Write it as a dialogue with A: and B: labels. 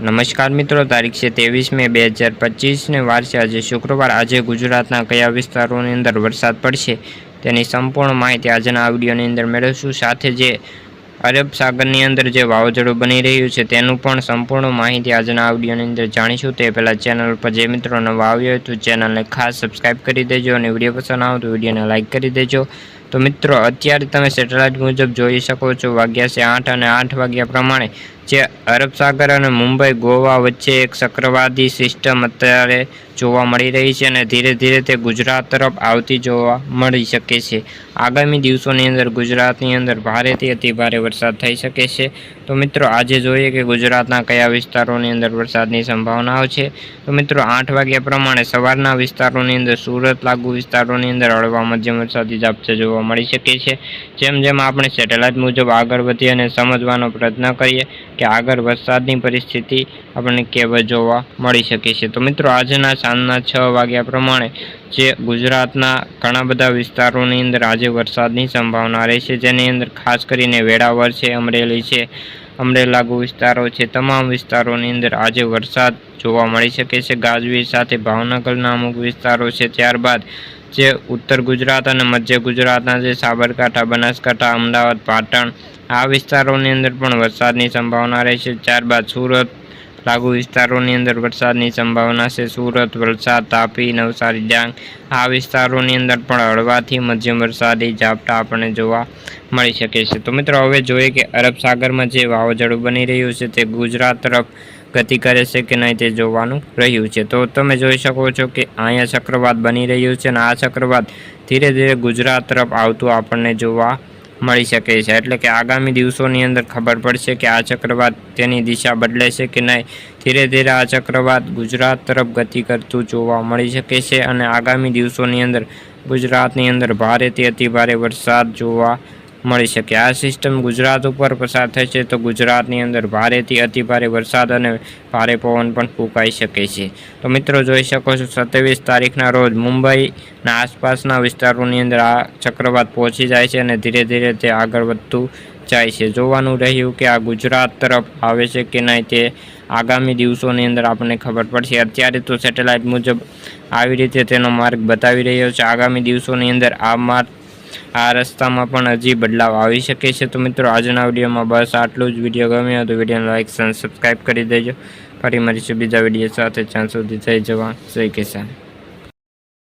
A: નમસ્કાર મિત્રો, તારીખ છે ત્રેવીસ મે બે હજાર પચીસને વાર છે આજે શુક્રવાર. આજે ગુજરાતના કયા વિસ્તારોની અંદર વરસાદ પડશે તેની સંપૂર્ણ માહિતી આજના આ વિડીયોની અંદર મેળવશું. સાથે જે અરબ સાગરની અંદર જે વાવાઝોડું બની રહ્યું છે તેનું પણ સંપૂર્ણ માહિતી આજના આ વિડીયોની અંદર જાણીશું. તે પહેલાં ચેનલ પર જે મિત્રો નવા આવ્યો હોય તો ચેનલને ખાસ સબસ્ક્રાઈબ કરી દેજો અને વીડિયો પસંદ આવે તો વિડીયોને લાઇક કરી દેજો. તો મિત્રો, અત્યારે તમે સેટેલાઇટ મુજબ જોઈ શકો છો, વાગ્યા છે આઠ અને આઠ વાગ્યા પ્રમાણે, જે અરબ સાગર અને મુંબઈ ગોવા વચ્ચે એક ચક્રવાદી સિસ્ટમ અત્યારે જોવા મળી રહી છે અને ધીરે ધીરે તે ગુજરાત તરફ આવતી જોવા મળી શકે છે. આગામી દિવસોની અંદર ગુજરાતની અંદર ભારેથી અતિ ભારે વરસાદ થઈ શકે છે. તો મિત્રો, આજે જોઈએ કે ગુજરાતના કયા વિસ્તારોની અંદર વરસાદની સંભાવનાઓ છે. તો મિત્રો, આઠ વાગ્યા પ્રમાણે સવારના વિસ્તારોની અંદર, સુરત લાગુ વિસ્તારોની અંદર હળવા મધ્યમ વરસાદી ઝાપટા જોવા મળી શકે છે જેમ જેમ આપણે સેટેલાઇટ મુજબ આગળ વધીએ અને સમજવાનો પ્રયત્ન કરીએ કે આગળ વરસાદની પરિસ્થિતિ આપણને કેવા જોવા મળી શકે છે. તો મિત્રો, આજના સાંજના છ વાગ્યા પ્રમાણે જે ગુજરાતના ઘણા બધા વિસ્તારોની અંદર આજે વરસાદની સંભાવના રહેશે જેની અંદર ખાસ કરીને વેળાવર છે, અમરેલી છે, અમરેલી લાગુ વિસ્તારો છે, તમામ વિસ્તારોની અંદર આજે વરસાદ જોવા મળી શકે છે. ગાજવીજ સાથે ભાવનગરના અમુક વિસ્તારો છે. ત્યારબાદ જે ઉત્તર ગુજરાત અને મધ્ય ગુજરાતના જે સાબરકાંઠા, બનાસકાંઠા, અમદાવાદ, પાટણ આ વિસ્તારોની અંદર પણ વરસાદની સંભાવના રહેશે ત્યારબાદ સુરત લાગુ વિસ્તારોની અંદર વરસાદની સંભાવના છે. સુરત, વલસાડ, તાપી, નવસારી, ડાંગ આ વિસ્તારોની અંદર પણ હળવાથી મધ્યમ વરસાદી ઝાપટા આપણને જોવા મળી શકે છે. તો મિત્રો, હવે જોઈએ કે અરબ સાગરમાં જે વાવાઝોડું બની રહ્યું છે તે ગુજરાત તરફ ગતિ કરે છે કે નહીં તે જોવાનું રહ્યું છે. તો તમે જોઈ શકો છો કે અહીંયા ચક્રવાત બની રહ્યું છે અને આ ચક્રવાત ધીરે ધીરે ગુજરાત તરફ આવતું આપણને જોવા મળી શકે છે. એટલે કે આગામી દિવસોની અંદર ખબર પડશે કે આ ચક્રવાત તેની દિશા બદલે છે કે નહીં. ધીરે ધીરે આ ચક્રવાત ગુજરાત તરફ ગતિ કરતું જોવા મળી શકે છે અને આગામી દિવસોની અંદર ગુજરાતની અંદર ભારેથી અતિ ભારે વરસાદ જોવા મળી શકે. આ સિસ્ટમ ગુજરાત ઉપર પસાર થશે તો ગુજરાતની અંદર ભારેથી અતિ ભારે વરસાદ અને ભારે પવન પણ ફૂંકાઈ શકે છે. તો મિત્રો જોઈ શકો છો, સત્યાવીસ તારીખના રોજ મુંબઈના આસપાસના વિસ્તારોની અંદર આ ચક્રવાત પહોંચી જાય છે અને ધીરે ધીરે તે આગળ વધતું જાય છે. જોવાનું રહ્યું કે આ ગુજરાત તરફ આવે છે કે નહીં તે આગામી દિવસોની અંદર આપણને ખબર પડશે. અત્યારે તો સેટેલાઇટ મુજબ આવી રીતે તેનો માર્ગ બતાવી રહ્યો છે. આગામી દિવસોની અંદર આ માર્ગ આ રસ્તામાં પણ હજી બદલાવ આવી શકે છે. તો મિત્રો, આજના વિડીયોમાં બસ આટલું જ. વીડિયો ગમ્યો તો વિડીયોને લાઇક અને સબસ્ક્રાઈબ કરી દેજો. ફરી મળીશું બીજા વીડિયો સાથે. જ્યાં સુધી થઈ જવા જય કિસાન.